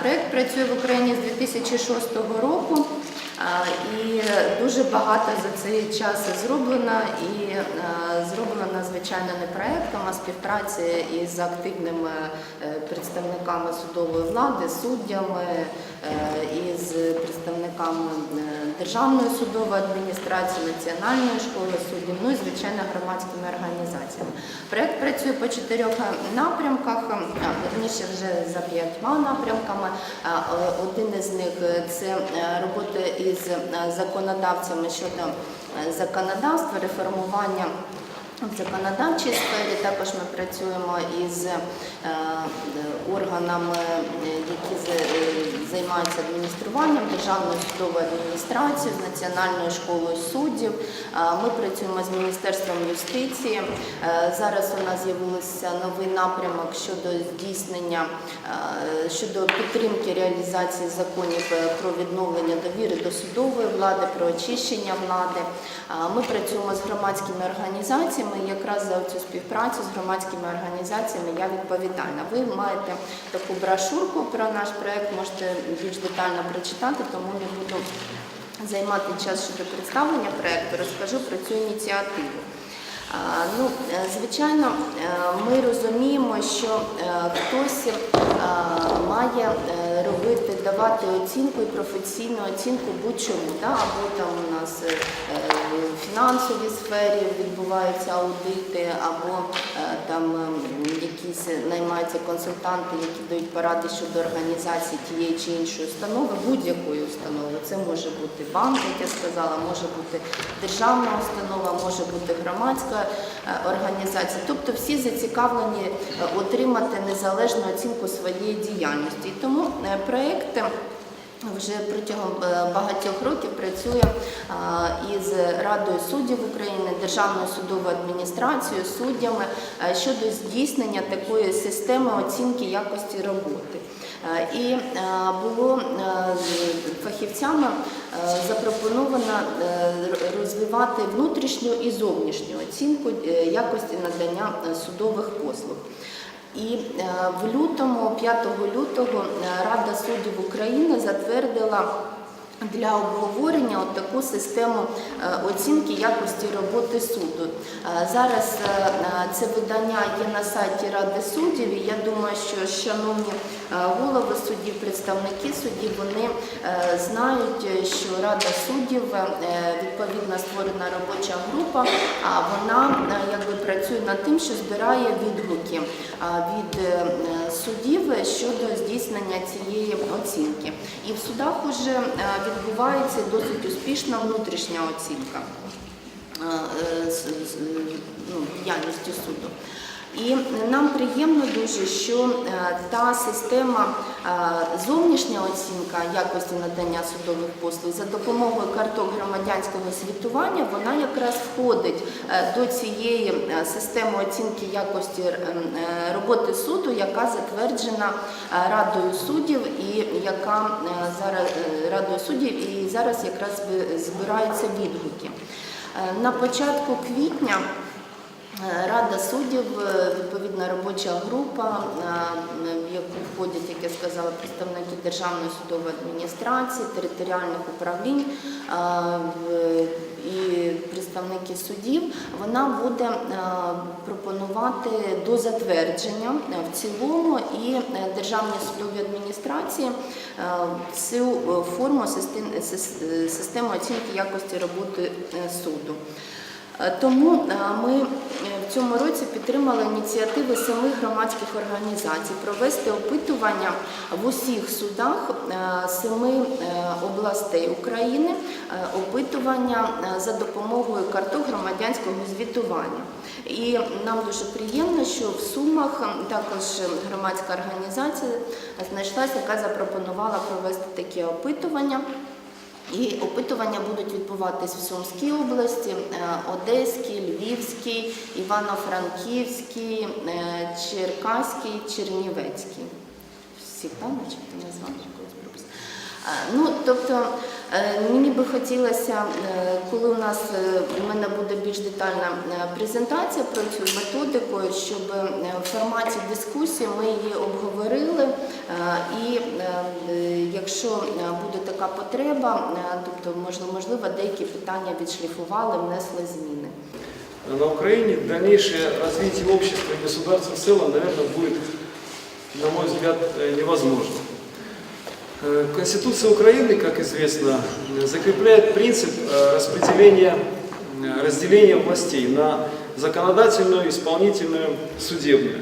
Проект працює в Україні з 2006 року. І дуже багато за цей час зроблено і е, зроблено звичайно не проектом, а співпраці із активними е, представниками судової влади, суддями, е, із представниками е, Державної судової адміністрації, Національної школи суддів, ну і звичайно громадськими організаціями. Проект працює по чотирьох напрямках, а, верніше вже за п'ятьма напрямками. Е, Один із них е, це роботи робота із е, законодавцями щодо е, законодавства, реформування. В законодавчій сфері також ми працюємо із е, органами, е, які е, займаються адмініструванням, Державною судовою адміністрацією, Національною школою суддів. Ми працюємо з Міністерством юстиції. Е, Зараз у нас з'явився новий напрямок щодо здійснення, е, щодо підтримки реалізації законів е, про відновлення довіри до судової влади, про очищення влади. Ми працюємо з громадськими організаціями. І Якраз за цю співпрацю з громадськими організаціями я відповідальна. Ви маєте таку брошурку про наш проект, можете більш детально прочитати, тому не буду займати час щодо представлення проекту. Розкажу про цю ініціативу. Ну, е, звичайно, е, ми розуміємо, що е, хтось має робити, давати оцінку і професійну оцінку будь-чому. Да? Або там у нас е, в фінансовій сфері відбуваються аудити, або е, там е, якісь наймаються консультанти, які дають поради щодо організації тієї чи іншої установи, будь-якої установи. Це може бути банк, як я сказала, може бути державна установа, може бути громадська е, організація. Тобто всі зацікавлені е, отримати незалежну оцінку своєї діяльності. І тому е, вже протягом е, багатьох років працює із Радою суддів України, Державною судовою адміністрацією, суддями е, щодо здійснення такої системи оцінки якості роботи. Е, І було фахівцями запропоновано розвивати внутрішню і зовнішню оцінку якості надання судових послуг. І е, в лютому, 5 лютого, е, Рада суддів України затвердила для обговорення от таку систему е, оцінки якості роботи суду. Е, Зараз е, це видання є на сайті Ради суддів, і я думаю, що шановні голови суддів, представники суддів, вони знають, що Рада суддів відповідно створена робоча група, вона якби працює над тим, що збирає відгуки від суддів щодо здійснення цієї оцінки. І в судах вже е, відбувається досить успішна внутрішня оцінка е, е, ну, діяльності суду. І нам приємно дуже, що е, та система е, зовнішня оцінка якості надання судових послуг за допомогою карток громадянського звітування, вона якраз входить е, до цієї системи оцінки якості роботи суду, яка затверджена Радою суддів і яка зараз Радою суддів і зараз якраз збираються відгуки. На початку квітня Рада суддів, е, відповідна робоча група, е, в яку входять, як я сказала, представники Державної судової адміністрації, територіальних управлінь е, і представники судів, вона буде е, пропонувати до затвердження е, в цілому і е, Державній судовій адміністрації е, цю е, форму систем- е, системи оцінки якості роботи е, суду. Е, Тому е, ми е, в цьому році підтримали ініціативи семи громадських організацій провести опитування в усіх судах семи областей України, опитування за допомогою карток громадянського звітування. І нам дуже приємно, що в Сумах також громадська організація знайшлася, яка запропонувала провести такі опитування. І опитування будуть відбуватись в Сумській області, е, Одеській, Львівській, Івано-Франківській, е, Черкаській, Чернівецькій. Всі там, якогось пропуск. Е, Ну, тобто, е, мені би хотілося, е, коли у нас е, у мене буде більш детальна е, презентація про цю методику, щоб е, в форматі дискусії ми її обговорили. е, І е, е, якщо е, буде така потреба, е, тобто можливо, деякі питання відшліфували, внесли зміни. на Украине дальнейшее развитие общества и государства в целом, наверное, на мой взгляд, невозможно. Э, Конституция Украины, как известно, закрепляет принцип э, распределения, э, разделения властей на законодательную, исполнительную, судебную.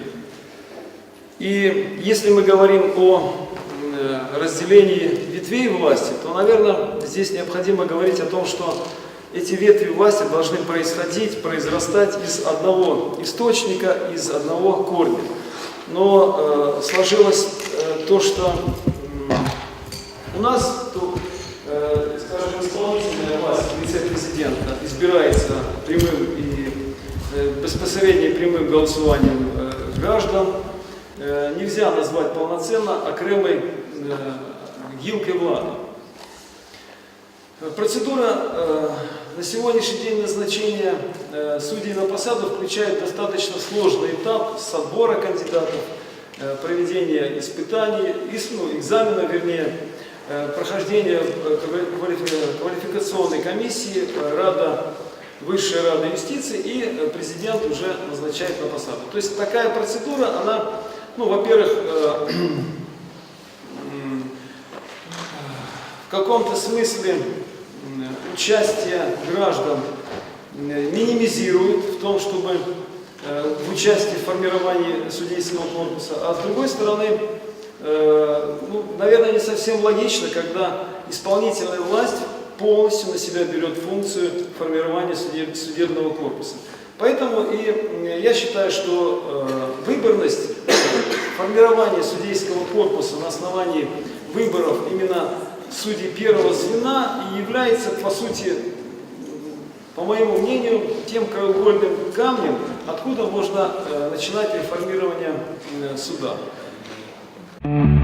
И если мы говорим о разделении ветвей власти, то, наверное, здесь необходимо говорить о том, что эти ветви власти должны происходить, произрастать из одного источника, из одного корня. Но э, сложилось э, то, что у нас, то, э, скажем, исполнительная власть в лице президента избирается прямым и э, безпосередним прямым голосованием э, граждан, э, нельзя назвать полноценно окремой э, гилкой влады. Процедура э, на сегодняшний день назначения э, судей на посаду включает достаточно сложный этап с отбора кандидатов, э, проведения испытаний, ис- ну, экзамена, вернее, э, квали- квалифи- квалификационной комиссии, э, Рада, Высшая Рада юстиции и э, президент уже назначает на посаду. То есть такая процедура, она, ну, во-первых, э, в каком-то смысле участие граждан минимизирует в том, чтобы э, в участии в формировании судейского корпуса, а с другой стороны, э, ну, наверное, не совсем логично, когда исполнительная власть полностью на себя берет функцию формирования судеб- судебного корпуса. Поэтому и я считаю, что э, выборность формирования судейского корпуса на основании выборов именно судей первого звена и является, по сути, по моему мнению, тем краеугольным камнем, откуда можно э, начинать реформирование суда. Mm-hmm.